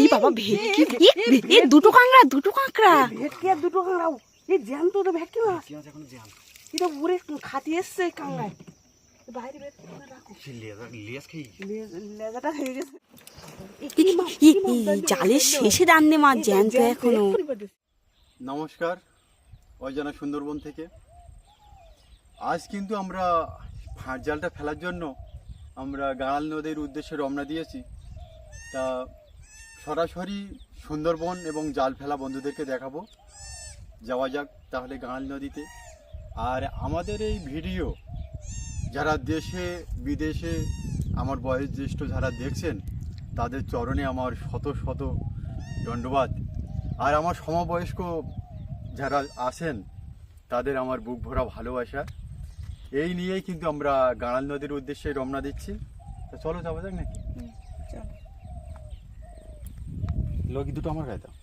ই বাবা ভেটকি এ দুটো কাঁকড়া দুটো কাঁকড়া। ভেটকি আর দুটো কাঁকড়াও এই জ্যান্ত তো ভেটকি মাছ এখন জ্যাম এটা পুরে খাতি এসছে এই কাঁকড়ায়। বাইরে বের করে রাখো। লেজ খেয়ে লেজাটা হয়ে গেছে। ই, ই, জালের শেষে দান্নে মাছ জ্যান্ত এখনও। নমস্কার অজানা সুন্দরবন থেকে। আজ কিন্তু আমরা ফাঁট জালটা ফেলার জন্য আমরা গাঁড়াল নদীর উদ্দেশ্যে রমনা দিয়েছি। তা সরাসরি সুন্দরবন এবং জাল ফেলা বন্ধুদেরকে দেখাবো। যাওয়া যাক তাহলে গাঁড়াল নদীতে। আর আমাদের এই ভিডিও যারা দেশে, বিদেশে, আমার বয়স জ্যেষ্ঠ যারা দেখছেন, তাদের চরণে আমার শত শত দণ্ডবাদ। আর আমার সমবয়স্ক যারা আছেন, তাদের আমার বুক ভরা ভালোবাসা। এই নিয়েই কিন্তু আমরা গাঁড়াল নদীর উদ্দেশ্যে রমনা দিচ্ছি। তো চলো যাওয়া যাক নাকি? লগি দুটো আমার গায়ে দাও।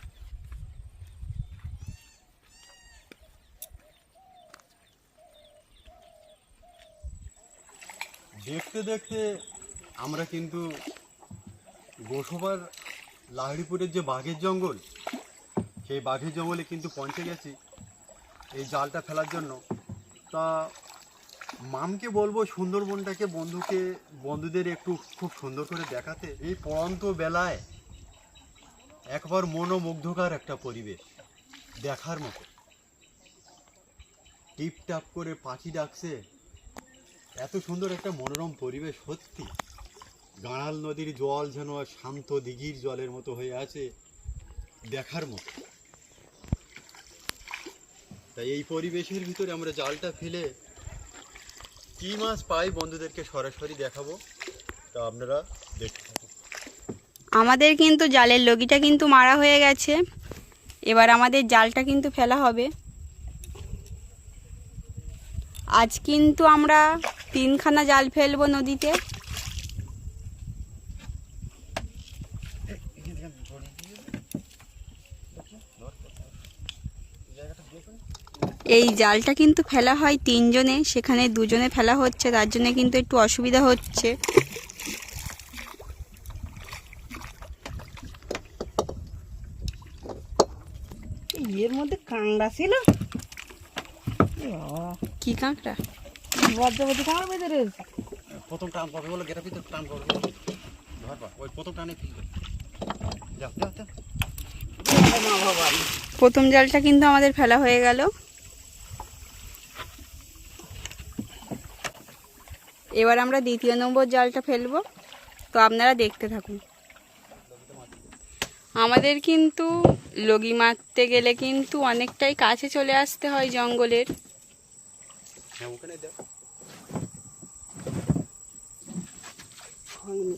দেখতে দেখতে আমরা কিন্তু গোসবার লাহড়িপুরের যে বাঘের জঙ্গল, সেই বাঘের জঙ্গলে কিন্তু পৌঁছে গেছি। এই জালটা ফেলার জন্য। তা মামকে বলব সুন্দরবনটাকে বন্ধুকে, বন্ধুদের একটু খুব সুন্দর করে দেখাতে। এই পড়ন্ত বেলায় একবার মনোমুগ্ধকর একটা পরিবেশ, দেখার মতো। টিপটাপ করে পাখি ডাকছে, এত সুন্দর একটা মনোরম পরিবেশ, সত্যি। গাঁড়াল নদীর জল যেন শান্ত দিঘির জলের মতো হয়ে আছে, দেখার মতো। তাই এই পরিবেশের ভিতরে আমরা জালটা ফেলে কি মাছ পাই বন্ধুদেরকে সরাসরি দেখাবো, তা আপনারা দেখতে থাকুন আমাদের কিন্তু জালের লগিটা কিন্তু মারা হয়ে গেছে। এবার আমাদের জালটা কিন্তু ফেলা হবে। আজ কিন্তু আমরা তিনখানা জাল ফেলব নদীতে। এই জালটা কিন্তু ফেলা হয় তিনজনে, সেখানে দুজনে ফেলা হচ্ছে, তার জন্য কিন্তু একটু অসুবিধা হচ্ছে। কাঁকড়া ছিল। কি কাঁকড়া? বজ্রপতি কাঁকড়া বেঁধে রয়েছে। প্রথম টান পাবে বলে গেটা ভিতরে টান পাবে ধরবা ওই প্রথম টানে ফিরবে। যাও যাও যাও প্রথম জালটা কিন্তু আমাদের ফেলা হয়ে গেল। এবার আমরা দ্বিতীয় নম্বর জালটা ফেলব। তো আপনারা দেখতে থাকুন। আমাদের কিন্তু লগি মারতে গেলে কিন্তু অনেকটাই কাছে চলে আসতে হয় জঙ্গলের। হ্যাঁ হয়নি।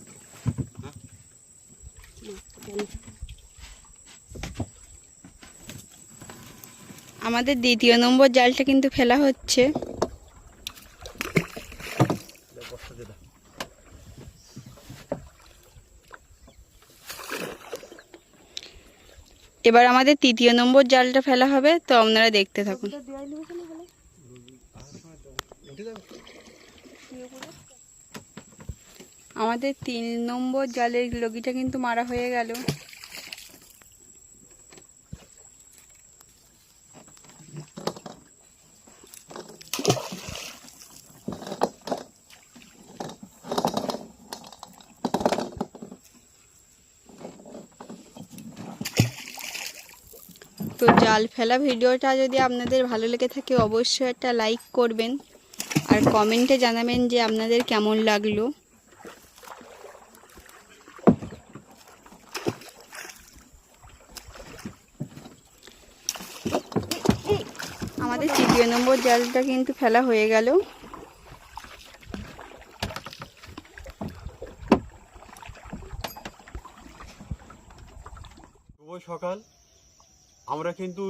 আমাদের দ্বিতীয় নম্বর জালটা কিন্তু ফেলা হচ্ছে দাও বস্তা দিয়ে দাও এবার আমাদের তৃতীয় নম্বর জালটা ফেলা হবে তো আপনারা দেখতে থাকুন। আমাদের তিন নম্বর জালের লগিটা কিন্তু মারা হয়ে গেল তো জাল ফেলা ভিডিওটা যদি আপনাদের ভালো লেগে থাকে, অবশ্যই একটা লাইক করবেন। আর কমেন্টে জানাবেন যে আপনাদের কেমন লাগল। আমাদের তৃতীয় নম্বর জালটা কিন্তু ফেলা হয়ে গেল। সকাল। আমরা কিন্তু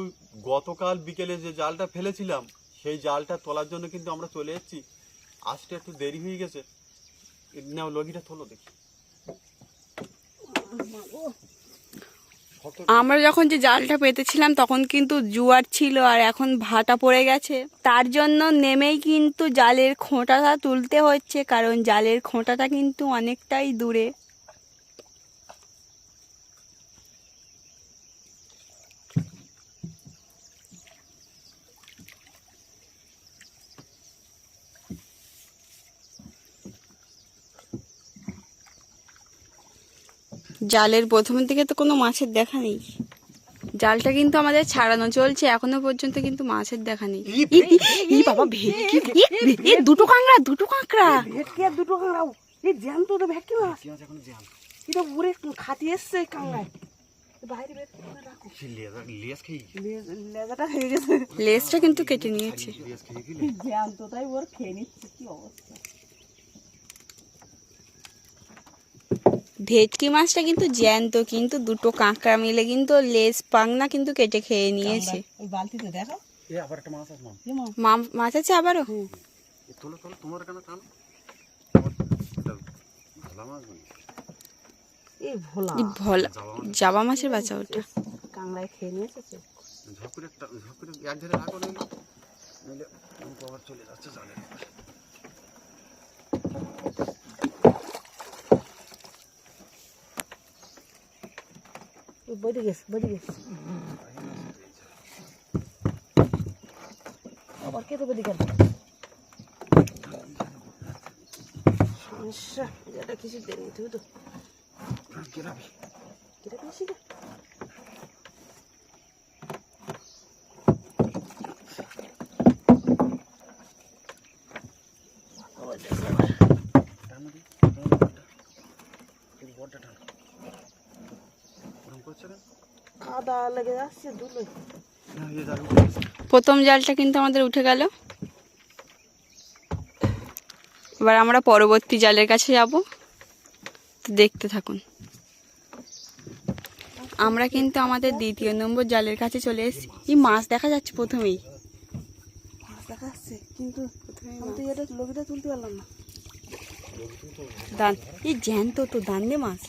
গতকাল বিকেলে যে জালটা ফেলেছিলাম, সেই জালটা তোলার জন্য কিন্তু আমরা চলে এসেছি। আসতে একটু দেরি হয়ে গেছে। নাও, লগিটা তোলো দেখি। আমরা যখন যে জালটা পেতেছিলাম, তখন কিন্তু জুয়ার ছিল আর এখন ভাটা পড়ে গেছে। তার জন্য নেমেই কিন্তু জালের খোঁটাটা তুলতে হচ্ছে, কারণ জালের খোঁটাটা কিন্তু অনেকটাই দূরে। জালের প্রথমের দিকে তো কোনো মাছের দেখা নেই। জালটা কিন্তু আমাদের ছাড়ানো চলছে এখনও পর্যন্ত কিন্তু মাছের দেখা নেই। ই, বাবা ভেটকি দুটো কাঁকড়া দুটো কাঁকড়া। ভেটকি আর দুটো কাঁকড়াও এই জ্যান্ত তো ভেটকি মাছ। এটা উড়ে খাতি এসছে কাঙ্গায় বাইরে বের করে রাখো। লে- লেজাটা কিন্তু কেটে নিয়েছে। জ্যান্ত তাই ওর খেয়ে নিচ্ছে কি অবস্থা? ভেটকি মাছটা কিন্তু জ্যান্ত কিন্তু দুটো কাঁকড়া মিলে কিন্তু লেজ পাংনা কিন্তু কেটে খেয়ে নিয়েছে। ওই বালতিতে দেখো। এ আবার একটা মাছ আছে এ মা। মা- মাছ আছে আবারও? জাবা মাছের বাচ্চা ওটা। কাংড়ায় খেয়ে নিয়েছে এক ধারে রাখো নইলে চলে যাচ্ছে বেরিয়ে গেছে বেরিয়ে গেছে আবার কে তো বেরিয়ে গেল সমস্যা যেটা কিছু দেয়নি তুই তো। কেরাবি কেটে পেয়েছি রে টানো দি টানো বড়টা এই বড়টা টানো ওরকম করছে না কাদা লেগে যাচ্ছে প্রথম জালটা কিন্তু আমাদের উঠে গেল। এবার আমরা পরবর্তী জালের কাছে যাব। দেখতে থাকুন। আমরা কিন্তু আমাদের দ্বিতীয় নম্বর জালের কাছে চলে এসেছি। এই মাছ দেখা যাচ্ছে প্রথমেই। মাছ দেখা যাচ্ছে কিন্তু লোকটা তুলতে পারলাম না। দান। এই জ্যান্ত তো দান মাছ।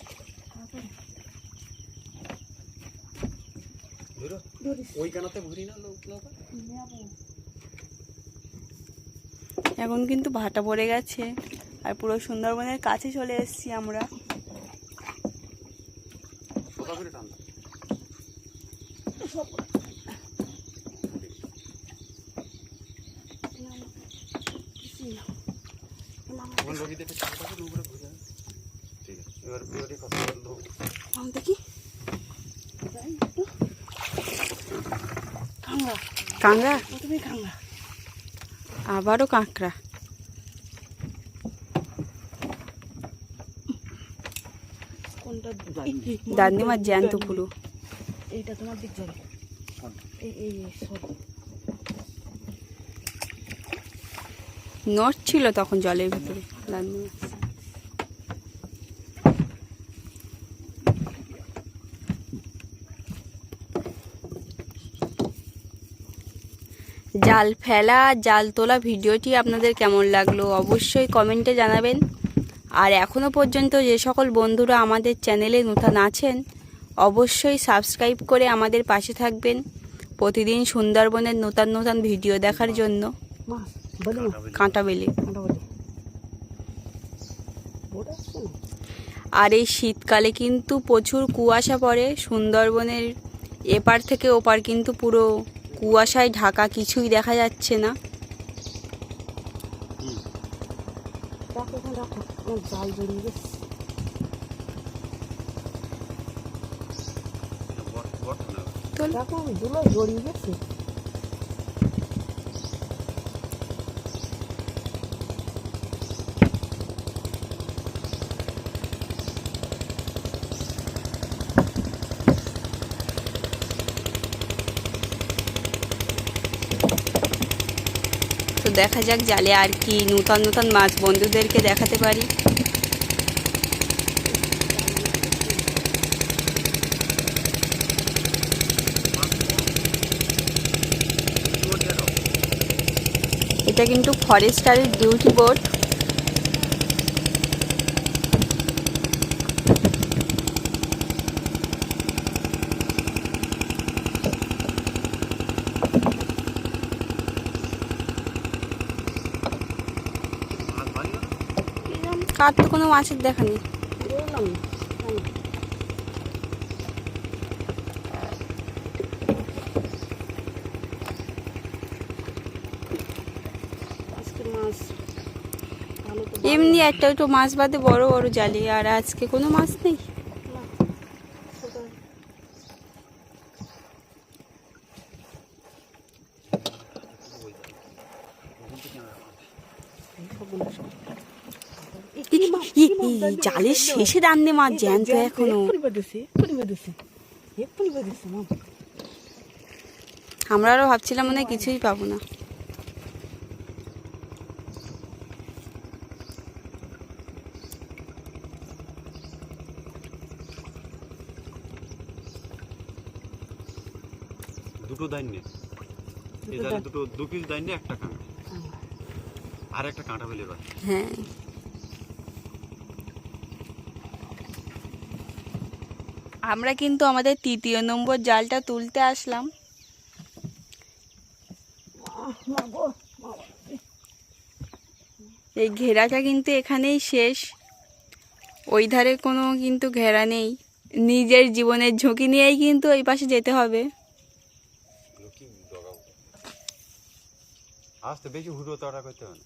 ভরি না লোক এখন কিন্তু ভাটা পড়ে গেছে আর পুরো সুন্দরবনের কাছে চলে এসেছি আমরা। দেখে চালটা করে উপরে ঘুরে আয়। ঠিক আছে এবার এবারে কথা বলল আম দেখি যাই একটু কাংড়া কাঁকড়া। আবারও কাঁকড়া। কোনটা দান্দি মাছ জ্যান্ত পুরো এইটা তোমার দিক যাবে এই এই এই, নট ছিল তখন জলের ভিতরে দান্দি জাল ফেলা, জাল তোলা ভিডিওটি আপনাদের কেমন লাগল অবশ্যই কমেন্টে জানাবেন। আর এখনও পর্যন্ত যে সকল বন্ধুরা আমাদের চ্যানেলে নতুন আছেন, অবশ্যই সাবস্ক্রাইব করে আমাদের পাশে থাকবেন প্রতিদিন সুন্দরবনের নতুন নতুন ভিডিও দেখার জন্য। কাঁটা বেলে। আর এই শীতকালে কিন্তু প্রচুর কুয়াশা পড়ে, সুন্দরবনের এপার থেকে ওপার কিন্তু পুরো কুয়াশায় ঢাকা কিছুই দেখা যাচ্ছে না। জড়িয়ে গেছে তো রাখো ধুলো জড়িয়ে গেছে তো দেখা যাক জালে আর কি নূতন নূতন মাছ বন্ধুদেরকে দেখাতে পারি। এটা কিন্তু ফরেস্টারের ডিউটি বোট। কার তো কোনো মাছের দেখা নেই। এমনি একটা একটু মাছ বাদে বড় বড় জালি, আর আজকে কোনো মাছ নেই না জালের শেষে দান্নে মাছ জ্যান্ত এখনও। আমরা আরও ভাবছিলাম মনে কিছুই পাবো না। দুটো দাইন্য এই দুটো দু পিস দাইন্য একটা কাঁটা। আর একটা কাঁটা বেলে হ্যাঁ। আমরা কিন্তু আমাদের তৃতীয় নম্বর জালটা তুলতে আসলাম। এই ঘেরাটা কিন্তু এখানেই শেষ। ওই ধারে কোনো কিন্তু ঘেরা নেই। নিজের জীবনের ঝুঁকি নিয়েই কিন্তু ওই পাশে যেতে হবে। আসতে বেশি হুড়ো তাড়া করতে হবে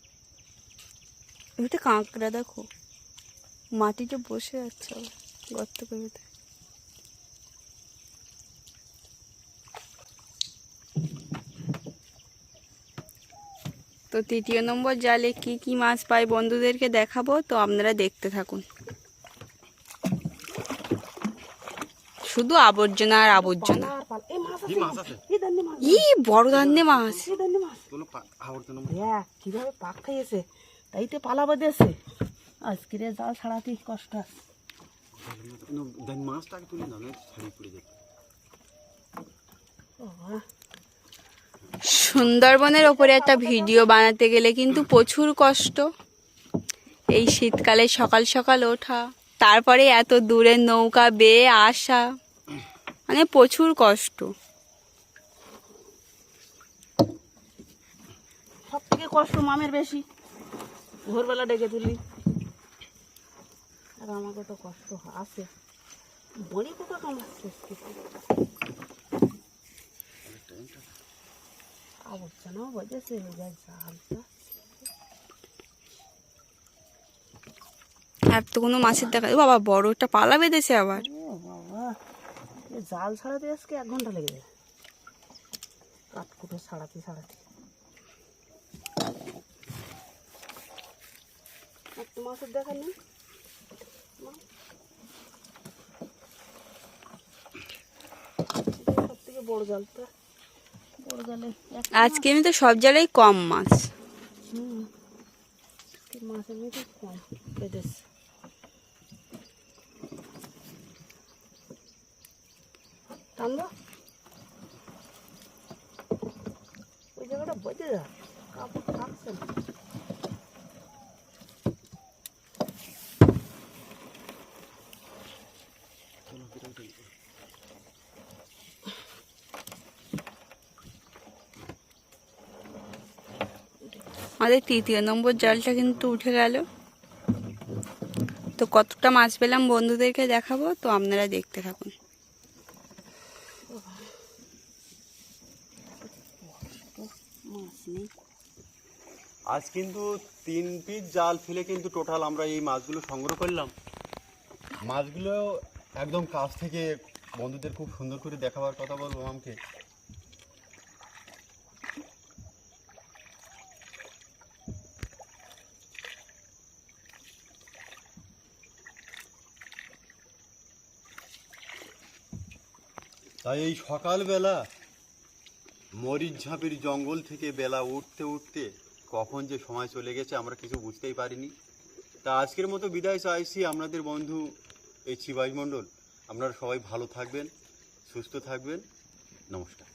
ওইটা কাঁকড়া দেখো। মাটিতে বসে যাচ্ছে গর্ত করে। তো তৃতীয় নম্বর জালে কি কি মাছ পাই বন্ধুদেরকে দেখাবো তো আপনারা দেখতে থাকুন। শুধু আবর্জনা আর আবর্জনা। ই বড় ধান্যে মাছ। কীভাবে পাক খাইয়েছে? তাইতে পালা বেঁধেছে আজকে রে জাল ছাড়াতে কষ্ট আছে। মাছটাকে তুলে না নয় ছাড়িয়ে পড়ে যাবে বাবা, সুন্দরবনের ওপরে একটা ভিডিও বানাতে গেলে কিন্তু প্রচুর কষ্ট। এই শীতকালে সকাল সকাল ওঠা, তারপরে এত দূরে নৌকা বেয়ে আসা মানে প্রচুর কষ্ট। সব থেকে কষ্ট মামের বেশি। ভোরবেলা ডেকে তুলি। আর আমাকে তো কষ্ট আছে। বড়ি পোকা কামড়াচ্ছে আজকে। আবর্জনাও বাজেছে যা জালটা আর তো কোনো মাছের দেখা বাবা বড় একটা পালা বেঁধেছে আবার। বাবা জাল ছাড়াতে আজকে এক ঘণ্টা লেগে যায়। কাঠকুটো ছাড়াতে ছাড়াতে। একটু মাছের দেখা নেই সব থেকে বড় জালটা। আজকে আমি তো সব জায়গায় কম মাছ। মাছ কম টানবো ওই জায়গাটা বেঁধে যা কাপড় থাকছে না। আমাদের তৃতীয় নম্বর জালটা কিন্তু উঠে গেল। তো কতটা মাছ পেলাম বন্ধুদেরকে দেখাবো, তো আপনারা দেখতে থাকুন। আজ কিন্তু তিন পিস জাল ফেলে কিন্তু টোটাল আমরা এই মাছগুলো সংগ্রহ করলাম। মাছগুলো একদম কাছ থেকে বন্ধুদের খুব সুন্দর করে দেখাবার কথা বলব আমাকে। তাই এই সকালবেলা মরিচ ঝাঁপের জঙ্গল থেকে বেলা উঠতে উঠতে কখন যে সময় চলে গেছে আমরা কিছু বুঝতেই পারিনি। তা আজকের মতো বিদায় চাইছি আপনাদের বন্ধু এই চিবাই মণ্ডল। আপনারা সবাই ভালো থাকবেন, সুস্থ থাকবেন। নমস্কার।